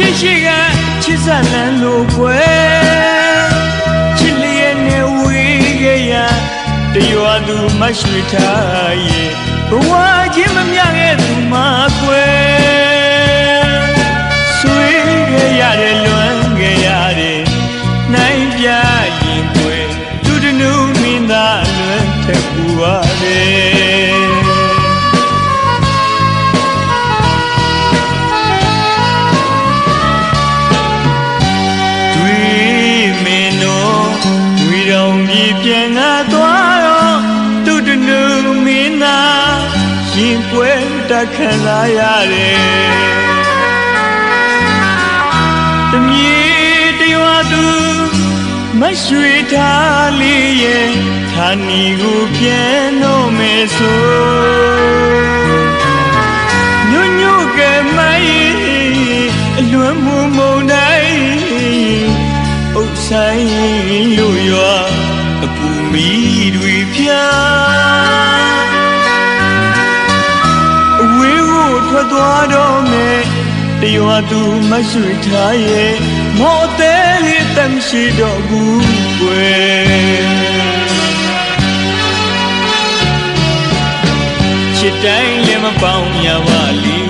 ရှိရှိကချစ်စလန်လိုပွဲချစ်လျက်နဲ့ဝေးခဲ့ရတရွာသူမရွှေထားရဲ့ဘဝချင်းမမြခဲ့သူမှာ ပြန်ငါသွားတော့သူတနုမင်းသာရင်ပွဲတက်ခံလာရတယ်တမြေတရွာသူမရွှေထားလေးရဲ့ခါနီကိုပြန်တော့မယ်ဆိုညွညွကဲမိုင်းအလွမ်းမှုမုံတိုင်းဥဆိုင်လို့ရွာ ထွက်သွားတော့မယ်တရွာသူမရွှေထားရဲ့မော်သေးလေးတမ်းရှိတော့ဘူးကွယ်ချစ်တိုင်းလည်းမပေါင်းရပါလိမ့်